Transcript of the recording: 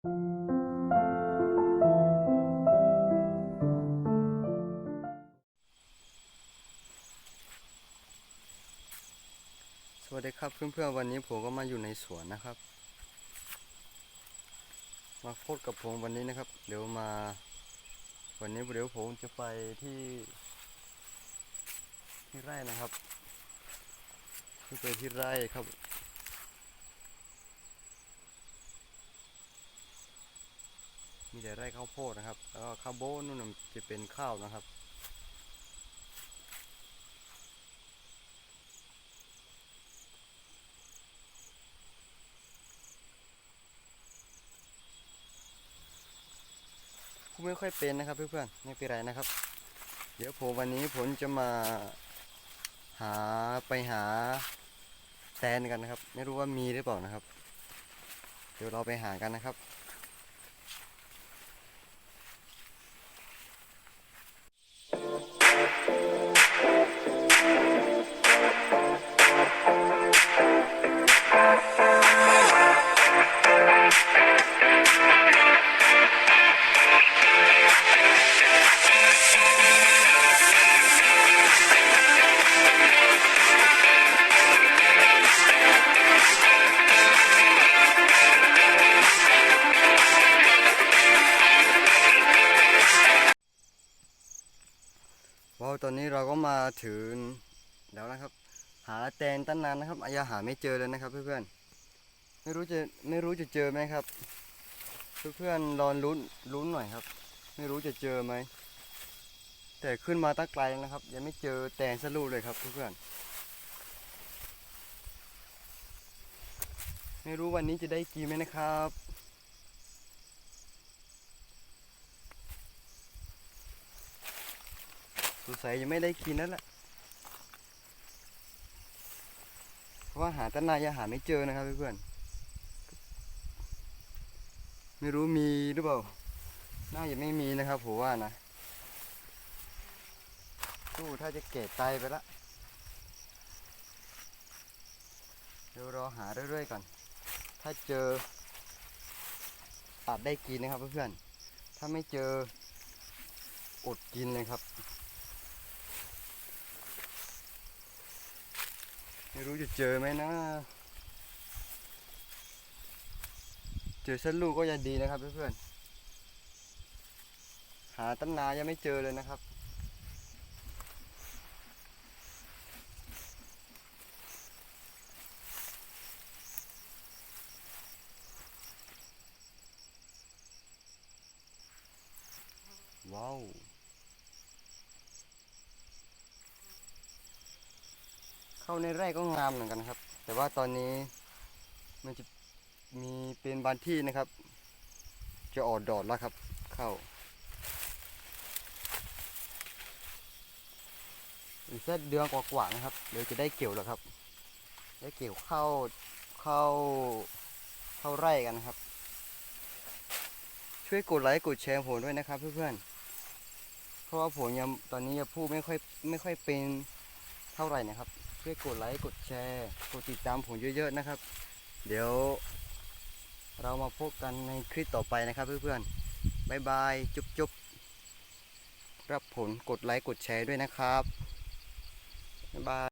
สวัสดีครับเพื่อนๆวันนี้ผมก็มาอยู่ในสวนนะครับ มาโคตรกับผมวันนี้นะครับ เดี๋ยวมา วันนี้เดี๋ยวผมจะไปที่ ที่ไร่นะครับไปที่ไร่ครับ มีแต่ไร่ข้าวโพดนะครับ แล้วก็ข้าวโบ้นู่นนะจะเป็นข้าวนะครับพูดไม่ค่อยเป็นนะครับเพื่อนๆ ไม่เป็นไรนะครับ เดี๋ยวผมวันนี้ผมจะมาหาไปหาแตนกันนะครับ ไม่รู้ว่ามีหรือเปล่านะครับ เดี๋ยวเราไปหากันนะครับ ว้าวตอนนี้เราก็มาถึงแล้วนะครับ หาแตนตั้งนานนะครับอายาหาไม่เจอเลยนะครับเพื่อนๆไม่รู้จะไม่รู้จะเจอไหมครับ เพื่อนๆรอลุ้นลุ้นหน่อยครับ ไม่รู้จะเจอไหมแต่ขึ้นมาตั้งไกลแล้วนะครับ ยังไม่เจอแตนสักลูเลยครับเพื่อนๆไม่รู้วันนี้จะได้กินไหมนะครับ สงสัยยังไม่ได้กินนั่นแหละเพราะว่าหาตั้งนายังหาไม่เจอนะครับเพื่อนไม่รู้มีหรือเปล่า น่าจะไม่มีนะครับผมว่านะตู้ถ้าจะเกตไตไปละเดี๋ยวรอหาเรื่อยๆก่อน ถ้าเจออาจได้กินนะครับเพื่อนๆ ถ้าไม่เจออดกินเลยครับ ไม่รู้จะเจอไหมนะ เจอเสักลูกก็ยังดีนะครับเพื่อนๆ หาตั้งนานยังไม่เจอเลยนะครับ ว้าว เข้าในไร่ก็งามเหมือนกันครับ แต่ว่าตอนนี้มันจะมีเป็นบานที่นะครับ จะออกดอกแล้วครับ เข้าอีกสักเดือนกว่าๆนะครับเดี๋ยวจะได้เกี่ยวแล้วครับ ได้เกี่ยวเข้าเข้าเข้าไร่กันนะครับ ช่วยกดไลค์กดแชร์ผมด้วยนะครับ เพื่อนๆเพราะว่าผมยังตอนนี้ยังพูดไม่ค่อยไม่ค่อยเป็นเท่าไหร่นะครับ ช่วยกดไลค์กดแชร์กดติดตามผมเยอะๆนะครับ เดี๋ยว เรามาพบกันในคลิปต่อไปนะครับเพื่อนๆบายบายจุ๊บๆรับผลกดไลค์กดแชร์ด้วยนะครับบ๊ายบาย